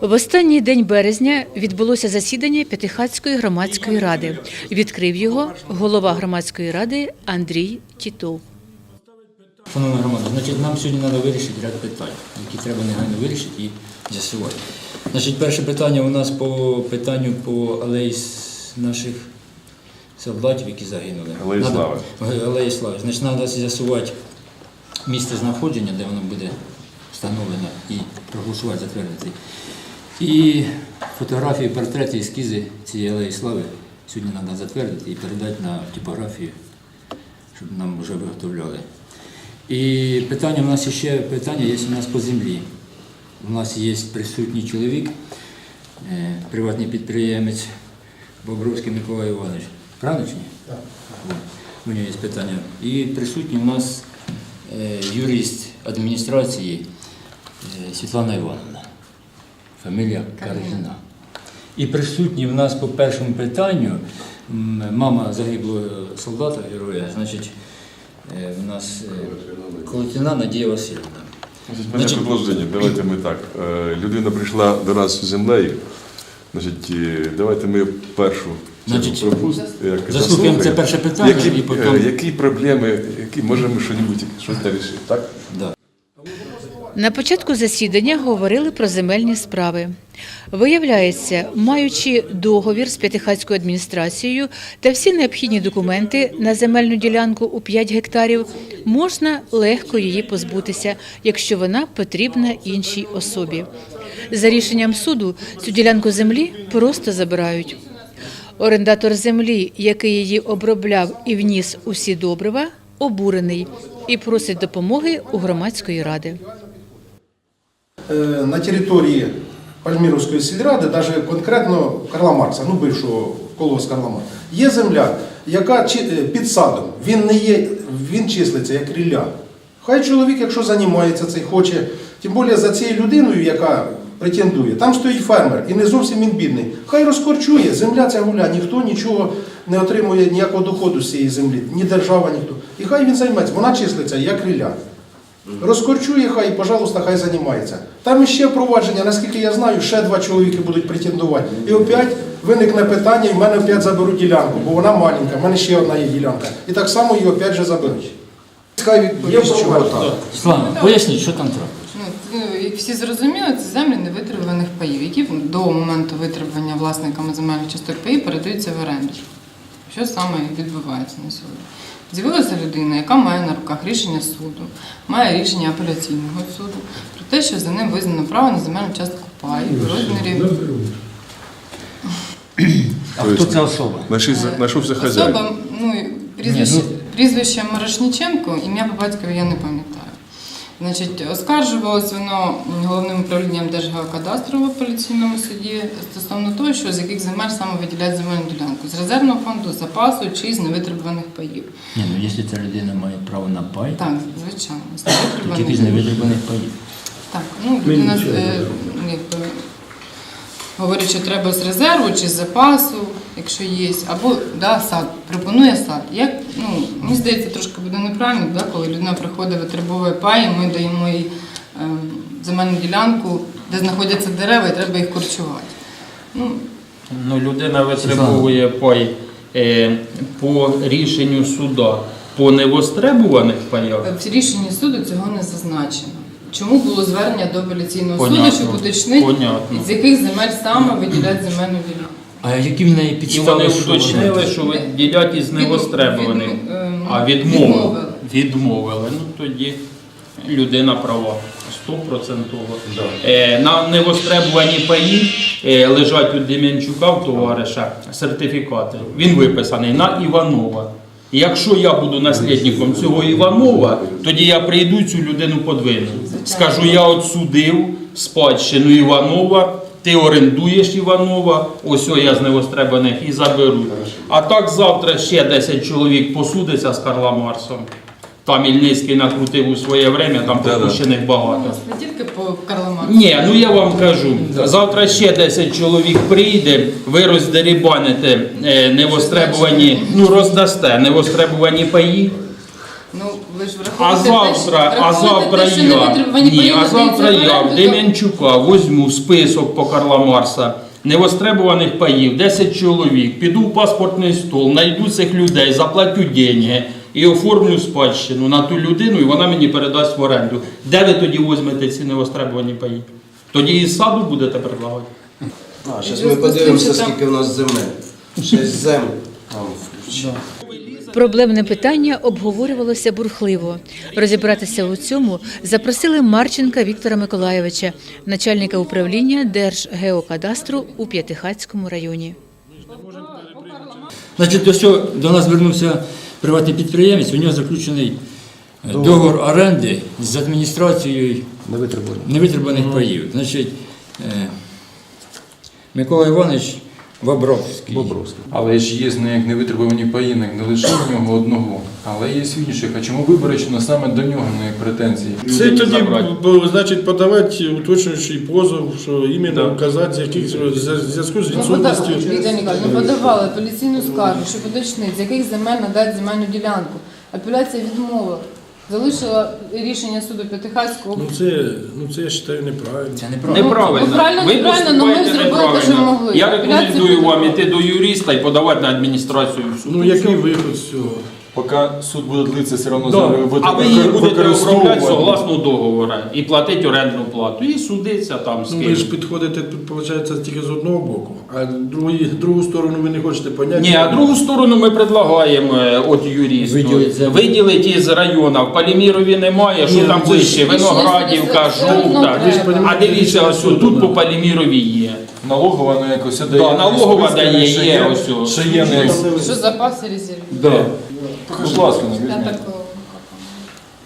В останній день березня відбулося засідання П'ятихатської громадської ради. Відкрив його голова громадської ради Андрій Тітов. Шановна громада, значить, нам сьогодні треба вирішити ряд питань, які треба негайно вирішити і з'ясувати. Значить, перше питання у нас по питанню по алеї наших солдатів, які загинули. Алеї Слави. Алеї Слави. Значить, треба з'ясувати місце знаходження, де воно буде встановлено і проголосувати, затвердити. І фотографії, портрети, ескізи цієї алеї слави сьогодні треба затвердити і передати на типографію, щоб нам вже виготовляли. І питання у нас ще питання є у нас по землі. У нас є присутній чоловік, е, приватний підприємець Бобровський Микола Іванович. Правильно чи ні? Так. У нього є питання. І присутній у нас е, юрист адміністрації е, Світлана Івановна. Фамілія Каргіна. І присутній в нас по першому питанню мама загиблого солдата, героя, значить, е, в нас е, Колотіна Надія Васильівна. Значить, мене предложення. Давайте ми так. Е, Людина прийшла до нас з землею. Значить, давайте ми першу Значить, пропустимо. як заслухаємо це перше питання Які, і потім- які проблеми, які можемо щось щось вирішити, так? Да. На початку засідання говорили про земельні справи. Виявляється, маючи договір з П'ятихатською адміністрацією та всі необхідні документи на земельну ділянку у 5 гектарів, можна легко її позбутися, якщо вона потрібна іншій особі. За рішенням суду цю ділянку землі просто забирають. Орендатор землі, який її обробляв і вніс усі добрива, обурений і просить допомоги у громадської ради. Е, на території Пальміровської сільради, навіть конкретно Карла Маркса, ну бившого колос Карла Маркса, є земля, яка е, під садом. Він не є, він числиться як рілля. Хай чоловік, якщо займається цим, хоче, тим більше за цією людиною, яка претендує, там стоїть фермер і не зовсім він бідний. Хай розкорчує, земля ця гуля, ніхто нічого не отримує ніякого доходу з цієї землі, ні держава, ніхто. І хай він займеться, вона числиться як рілля. Розкорчує, хай, пожалуйста, хай займається. Там іще впровадження, наскільки я знаю, ще два чоловіки будуть претендувати. І опять виникне питання, і в мене опять заберуть ділянку, бо вона маленька, в мене ще одна є ділянка. І так само її опять же заберуть. Хай відповість, чого так. Світлана, поясніть, що там трапилось? Ну, е, як всі зрозуміли, це землі невитримуваних паїв, які до моменту витребування власниками земельних часток паїв передаються в оренду. Що саме відбувається на сьогодні? З'явилася людина, яка має на руках рішення суду, має рішення апеляційного суду про те, що за ним визнано право на земельну частку паїв в розмірі А хто ця особа? Знайшовся, знайшовся хазяїн. Особа, ну, прізвище, Ні, прізвище Морошніченко, ім'я по батькові я не пам'ятаю. Значить, оскаржувалось воно головним управлінням Держгеокадастру в апеляційному суді стосовно того, що з яких земель саме виділяють земельну ділянку з резервного фонду, запасу чи з невитребуваних паїв. Ні, ну якщо ця людина має право на пай, Так, звичайно, з тільки з невитребуваних. невитребуваних паїв. Так, ну людина е, якби, говорить, що треба з резерву чи з запасу, якщо є, або да, сад, пропонує сад. Як, ну, мені здається, трошки буде неправильно, да, коли людина приходить, витребовує пай, і ми даємо їй е, земельну ділянку, де знаходяться дерева, і треба їх корчувати. Ну, Ну, людина витребовує пай е, по рішенню суда по невостребуваних паях. в рішенні суду цього не зазначено. Чому було звернення до апеляційного суду, щоб уточнити, з яких земель саме виділяють земельну ділянку? А які в неї І підстави? вони що уточнили, що виділять із невостребуваних. Ем, А відмовили. відмовили. Відмовили. Ну тоді людина права. Стопроцентово. Е, на невостребувані паї е, лежать у Дем'янчука в товариша сертифікати. Він виписаний на Іванова. І Якщо я буду наслідником цього Іванова, тоді я прийду цю людину подвину. Скажу, я отсудив спадщину Іванова, ти орендуєш Іванова, ось о, я з невостребаних і заберу. А так завтра ще 10 чоловік посудиться з Карла Марсом. Там Ільницький накрутив у своє время, там пропущених У багато. нас не тільки по Карла Маркса. Ні, ну я вам кажу, завтра ще 10 чоловік прийде, ви роздерибаните е, невостребувані, ну роздасте невостребувані паї, Ну, ви ж А враховуєте те, завтра, а завтра те, я, ні, а завтра в я в то- возьму список по Карла Марса невостребуваних паїв, 10 чоловік, піду в паспортний стол, знайду цих людей, заплатю деньги і оформлю спадщину на ту людину, і вона мені передасть в оренду. Де ви тоді візьмете ці невостребувані паї? Тоді із саду будете предлагати? А, зараз ми подивимося, скільки в нас земель. Шість зем. Там включено. Проблемне питання обговорювалося бурхливо. Розібратися у цьому запросили Марченка Віктора Миколайовича, начальника управління Держгеокадастру у П'ятихатському районі. Значить, до, цього, до нас звернувся приватний підприємець, у нього заключений е, договор оренди з адміністрацією невитребуваних паїв. Значить, е, Микола Іванович Бобровський. Але ж є з неї невитребувані паї, не лише в нього одного, але є інших. А чому виборочно саме до нього не претензії? Це тоді забрати. б- значить подавати уточнюючий позов, що іменно вказати, з яких зв'язку з Ну, відсутністю. Ми подавали апеляційну скаргу, щоб уточнити, з яких земель надати земельну ділянку. Апеляція відмовила. Залишила рішення суду П'ятихатського. Ну це, ну це я вважаю неправильно. Це неправильно. Неправильно. Ну, правильно, Ви неправильно, але ми поступаєте зробили те, що неправильно. могли. Я Апеляцію рекомендую вам іти до юриста і подавати на адміністрацію в суд. Ну який вихід з цього? Поки суд буде длитися, все одно Да. землю А ви її будете обробляти согласно договору і платити орендну плату. І судиться там з Ну ви ким. ж підходите, тут виходить, тільки з одного боку, а другої, другу сторону ви не хочете поняти. Ні, а другу сторону ми предлагаємо е, от юристу. Виділити землю. Виділити із району. В Палімірові немає, що Ні, там ну це ж- вище, Виноградівка, все одно жовта. треба. Ви ж А дивіться, ось тут по Палімірові є. Налогова на якось дає. Да, налогова дає, є ось ось. Що є не... Що запаси резервів? Да. Будь ласка, не візьміть.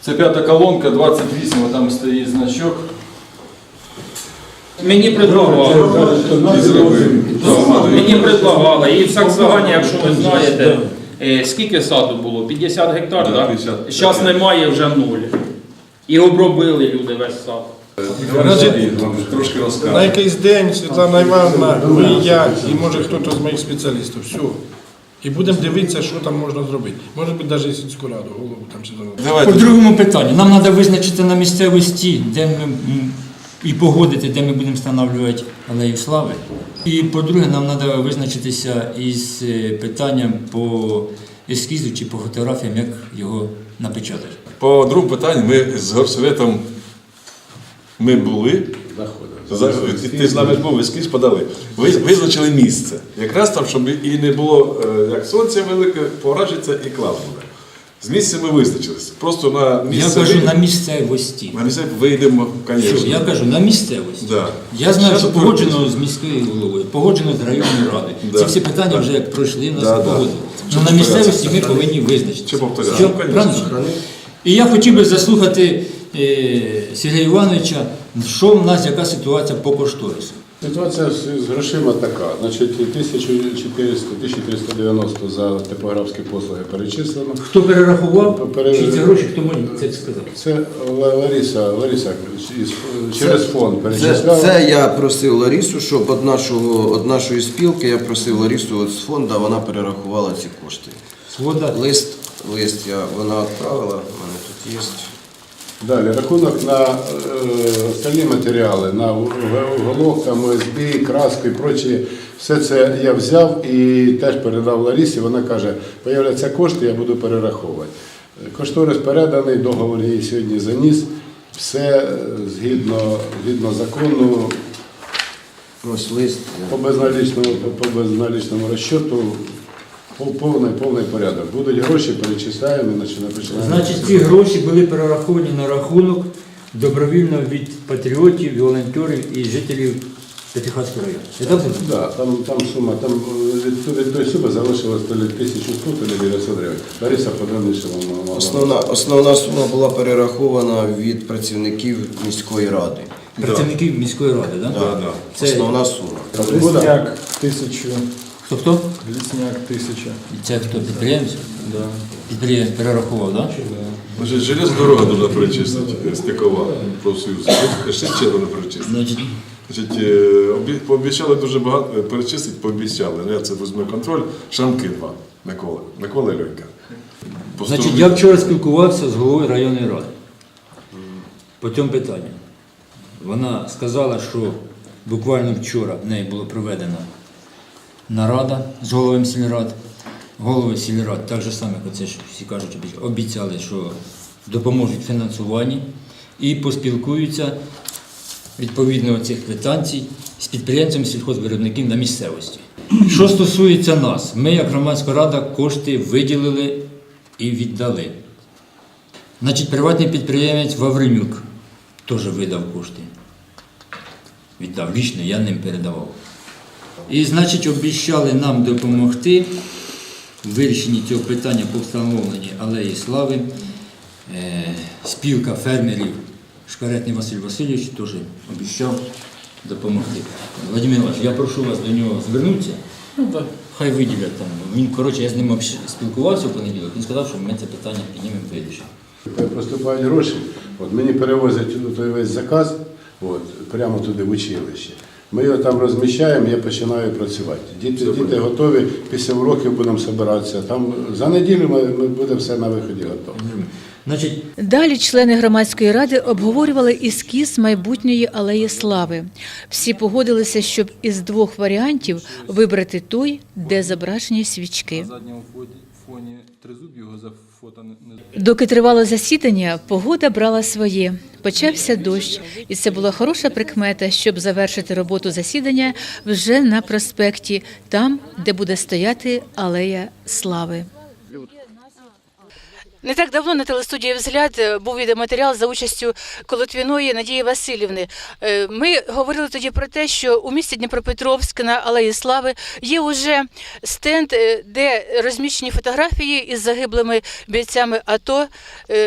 Це п'ята колонка, 28, там стоїть значок. Мені предлагали. Мені предлагали. І в Саксагані, якщо ви знаєте, е, скільки саду було? 50 гектар, Да, так? 50. Зараз немає вже нуль. І обробили люди весь сад. Значить, Вам трошки На якийсь день Світлана Івановна, ви, я і може хтось з моїх спеціалістів. Все. І будемо дивитися, що там можна зробити. Може бути навіть і сільську раду, голову там чи зробити. По другому питанню. Нам треба визначити на місцевості, де ми і погодити, де ми будемо встановлювати алею слави. І по-друге, нам треба визначитися із е, питанням по ескізу чи по фотографіям, як його напечатати. По другому питанню ми з горсоветом ми були. За- і Ти з нами ж був ескіз подали. Ви визначили місце. Якраз там, щоб і не було е, як сонце велике, поражиться і клас буде. З місця ми визначилися. Просто на Я місце кажу на місцевості. на місце вийдемо, звісно. Я кажу на місцевості. Да. Я знаю, що погоджено з міською головою, погоджено з районною радою. Да. Ці всі питання вже як пройшли, нас Да, да. погодили. Чи Ну, на місцевості ми повинні визначитися. Чи повторяться? Що? Ну. Правильно? І я хотів би заслухати Сергія Івановича, що в нас, яка ситуація по кошторису. Ситуація з, грошима така. Значить, 1400, 1390 за типографські послуги перечислено. Хто перерахував, Пере- чи ці гроші, хто мені це сказав? Це Ла- Лариса, Лариса із- через фонд Це, перечисляла. це я просив Ларісу, щоб від, нашого, від нашої спілки я просив Ларісу от з фонду, вона перерахувала ці кошти. Свода. Лист, лист я, вона відправила, в мене тут є. Далі рахунок на е, остальні матеріали, на уголок, там ОСБ, краску і прочі. Все це я взяв і теж передав Ларісі. Вона каже, появляться кошти, я буду перераховувати. Кошторис переданий, договор їй сьогодні заніс. Все е, згідно, згідно закону, Ось лист. по безналічному, по безналічному розчету повний, повний порядок. Будуть гроші, перечисляємо, і починаємо. починаємо. Значить, ці гроші були перераховані на рахунок добровільно від патріотів, волонтерів і жителів П'ятихатського району. Так? Да, там, там сума, там е, від, від тої суми залишилось то ли 1100, то ли 900 гривень. Лариса подробніше вам. Основна, основна сума була перерахована від працівників міської ради. Представників міської ради, так? Да, да. Це Основна сума. Лісняк тисячу, хто хто? лісняк тисяча. Це хто підприємець? Да. Підприємець перерахував, так? Значить, железна дорога дуже перечислити, стикова, профсоюз. Ще червоно перечислити. Значить, Значить, е, пообіцяли дуже багато, е, перечислити пообіцяли. Ну, Я це візьму контроль. Шамки два. Микола. Микола Ільонька. Значить, я вчора спілкувався з головою районної ради по цьому питанню. Вона сказала, що буквально вчора в неї була проведена нарада з головами сільрад. Голови сільрад, так же саме, це ж всі кажуть, обіцяли, що допоможуть фінансуванні і поспілкуються відповідно цих квитанцій з підприємцями сільхозвиробників на місцевості. Що стосується нас, ми, як громадська рада, кошти виділили і віддали. Значить, приватний підприємець Вавренюк теж видав кошти. Віддав лічно, я ним передавав. І, значить, обіцяли нам допомогти в вирішенні цього питання по встановленні алеї слави. Е, спілка фермерів Шкаретний Василь Васильович теж обіцяв допомогти. Владимир Іванович, я прошу вас до нього звернутися. Ну, так. Хай виділять там. Він, коротше, я з ним спілкувався в понеділок, він сказав, що ми це питання піднімемо вирішимо. Поступають гроші, от мені перевозять той весь заказ, от, прямо туди в училище. Ми його там розміщаємо, я починаю працювати. Діти, діти готові, після уроків будемо збиратися. Там за неділю ми, ми буде все на виході готово. Значить, Далі члени громадської ради обговорювали ескіз майбутньої алеї слави. Всі погодилися, щоб із двох варіантів вибрати той, де зображені свічки. На задньому фоні, фоні тризуб його за фото не, Доки тривало засідання, погода брала своє. Почався дощ, і це була хороша прикмета, щоб завершити роботу засідання вже на проспекті, там, де буде стояти алея слави. Не так давно на телестудії «Взгляд» е, був відеоматеріал за участю Колотвіної Надії Васильівни. Е, Ми говорили тоді про те, що у місті Дніпропетровськ на Алеї Слави є уже стенд, е, де розміщені фотографії із загиблими бійцями АТО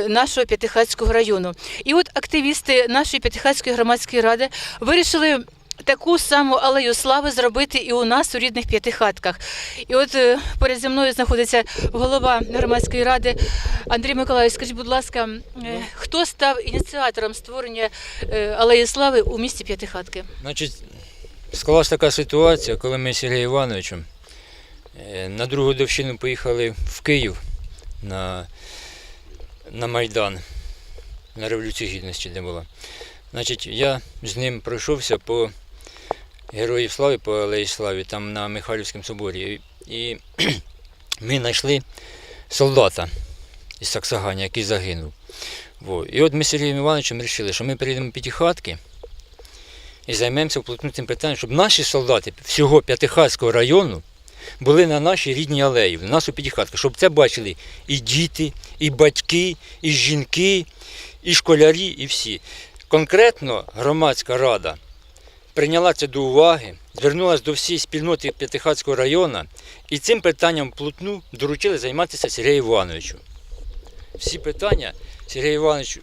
нашого П'ятихатського району. І от активісти нашої П'ятихатської громадської ради вирішили таку саму алею слави зробити і у нас у рідних п'ятихатках. І от е, поряд зі мною знаходиться голова громадської ради Андрій Миколаївич. Скажіть, будь ласка, е, хто став ініціатором створення е, алеї слави у місті П'ятихатки? Значить, склалася така ситуація, коли ми з Сергієм Івановичем на другу довщину поїхали в Київ на, на Майдан, на Революцію Гідності, де була. Значить, я з ним пройшовся по Героїв Слави, по Алеї Слави, там на Михайлівському соборі. І ми знайшли солдата із Саксагані, який загинув. Во. І от ми з Сергієм Івановичем вирішили, що ми в П'ятихатки, і займемося вплотну цим питанням, щоб наші солдати всього П'ятихатського району були на нашій рідній алеї, в нас у П'ятихатках, щоб це бачили і діти, і батьки, і жінки, і школярі, і всі. Конкретно громадська рада прийняла це до уваги, звернулася до всієї спільноти П'ятихатського району і цим питанням вплотну доручили займатися Сергію Івановичу. Всі питання Сергій Іванович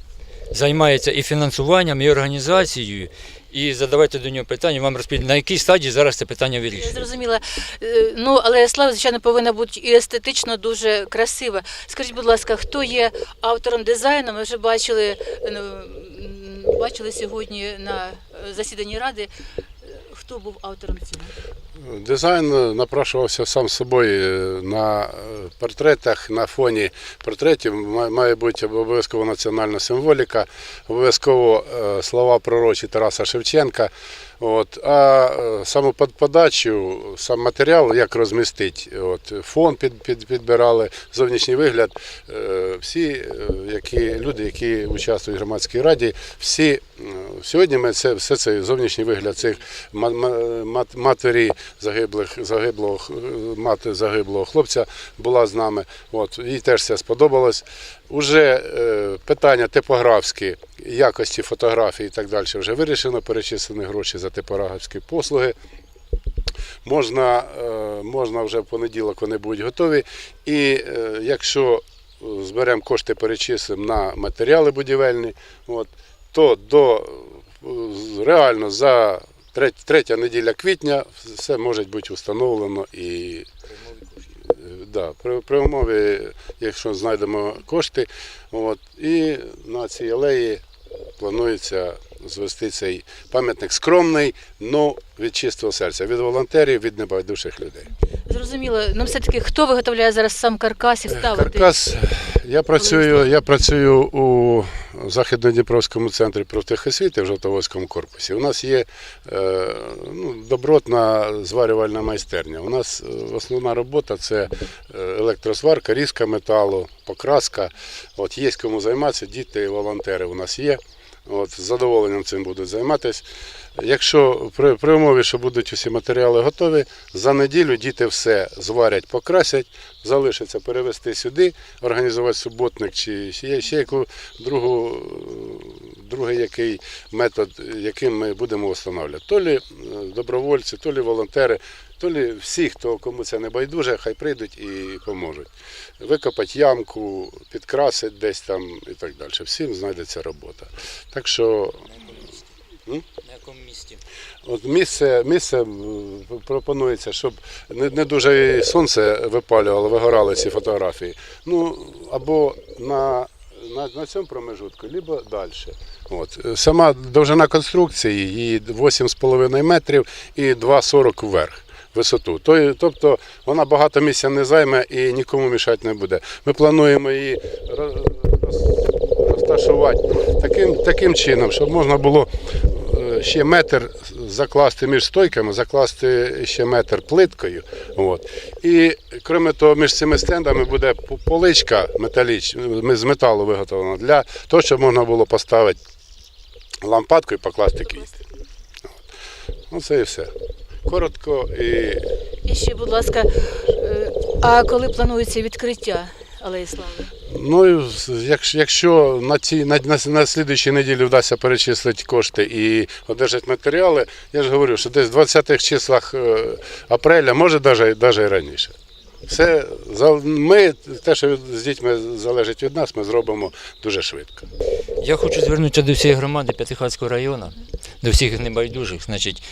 займається і фінансуванням, і організацією, і задавайте до нього питання, вам розповідь, на якій стадії зараз це питання Я вирішується. зрозуміла. Е, Ну, алея слави, звичайно, повинна бути і естетично дуже красива. Скажіть, будь ласка, хто є автором дизайну? Ми вже бачили, ну, м, бачили сьогодні на е, засіданні ради. Е, Хто був автором цього? Дизайн напрашувався сам собою е, на портретах, на фоні портретів має бути обов'язково національна символіка, обов'язково слова пророчі Тараса Шевченка. От, а е, саму подачу, сам матеріал, як розмістити, от, фон під, під, підбирали, зовнішній вигляд. е, Всі е, які, люди, які участвують в громадській раді, всі сьогодні ми це все це зовнішній вигляд цих ма- ма- мат- матері загиблих, загиблого, мати загиблого хлопця була з нами. От, їй теж це сподобалось. Уже питання типографські, якості фотографій і так далі вже вирішено, перечислені гроші за типографські послуги. Можна, е, можна вже в понеділок вони будуть готові. І е, якщо е, зберемо кошти, перечислимо на матеріали будівельні, от, то до реально за третя, неділя квітня все може бути встановлено і да, при, при умові, якщо знайдемо кошти, от, і на цій алеї планується звести цей пам'ятник скромний, але від чистого серця, від волонтерів, від небайдужих людей. Зрозуміло. Ну, все-таки хто виготовляє зараз сам каркас і вставити? Каркас Я працюю, я працюю у Західнодніпровському центрі профтехосвіти в Жовтоводському корпусі. У нас є е, ну, добротна зварювальна майстерня. У нас е, основна робота це е, електросварка, різка металу, покраска. От є кому займатися, діти волонтери у нас є. От, з задоволенням цим будуть займатися. Якщо при, при умові, що будуть усі матеріали готові, за неділю діти все зварять, покрасять, залишиться перевезти сюди, організувати суботник чи ще, ще яку другу, другий який метод, яким ми будемо встановлювати. То лі е, добровольці, то лі волонтери, то лі всі, хто кому це не байдуже, хай прийдуть і поможуть. Викопати ямку, підкрасити десь там і так далі. Всім знайдеться робота. Так що На якому місці? От місце, місце пропонується, щоб не, не дуже сонце випалювало, вигорали ці фотографії. Ну, або на, на, на цьому промежутку, або далі. От. Сама довжина конструкції її 8,5 метрів і 2,40 вверх. Висоту. То- Тобто вона багато місця не займе і нікому мішати не буде. Ми плануємо її роз- роз- розташувати таким, таким чином, щоб можна було е, ще метр закласти між стойками, закласти ще метр плиткою. От. І крім того, між цими стендами буде по- поличка металічна, ми- з металу виготовлена, для того, щоб можна було поставити лампадку і покласти квіти. Ну, це і все. Коротко і І ще, будь ласка, е, а коли планується відкриття Алеї Слави? Ну, якщо, на ці на, на, на слідуючій неділі вдасться перечислити кошти і одержати матеріали, я ж говорю, що десь в 20-х числах е, апреля, може навіть, навіть і раніше. Все ми, те, що з дітьми залежить від нас, ми зробимо дуже швидко. Я хочу звернутися до всієї громади П'ятихатського району, до всіх небайдужих, значить,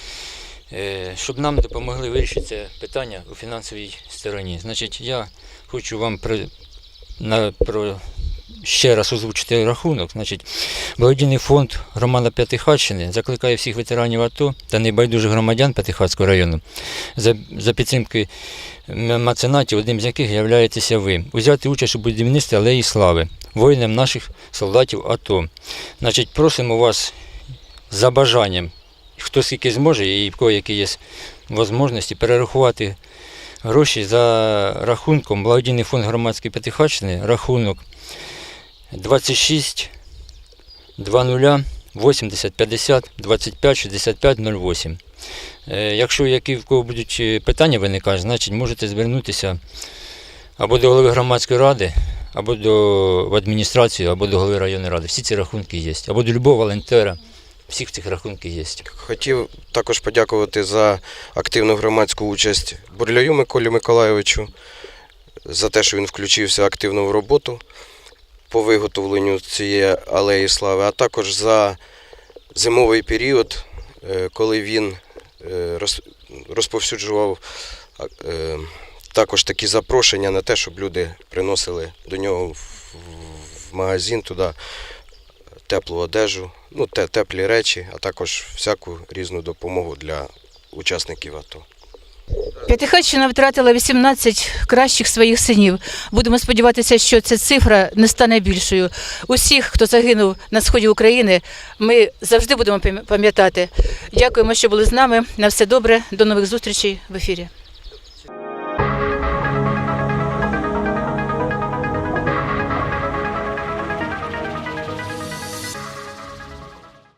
е, щоб нам допомогли вирішити це питання у фінансовій стороні. Значить, я хочу вам при, на, про, ще раз озвучити рахунок. Значить, благодійний фонд громада П'ятихатщини закликає всіх ветеранів АТО та небайдужих громадян П'ятихатського району за, за підтримки м- меценатів, одним з яких являєтеся ви, узяти участь у будівництві алеї слави воїнам наших солдатів АТО. Значить, просимо вас за бажанням, хто скільки зможе і в кого які є можливості, перерахувати гроші за рахунком благодійний фонд громадської П'ятихатщини, рахунок 26 20 80 50 25 65 08. Е, Якщо які в кого будуть е, питання виникати, значить можете звернутися або до голови громадської ради, або до в адміністрацію, або до голови районної ради. Всі ці рахунки є. Або до любого волонтера. Всіх цих рахунків є. Хотів також подякувати за активну громадську участь Бурляю Миколі Миколайовичу, за те, що він включився активно в роботу по виготовленню цієї алеї слави, а також за зимовий період, е, коли він е, розповсюджував е, також такі запрошення на те, щоб люди приносили до нього в- в магазин туди теплу одежу, ну, теплі речі, а також всяку різну допомогу для учасників АТО. П'ятихатщина втратила 18 кращих своїх синів. Будемо сподіватися, що ця цифра не стане більшою. Усіх, хто загинув на сході України, ми завжди будемо пам'ятати. Дякуємо, що були з нами. На все добре. До нових зустрічей в ефірі.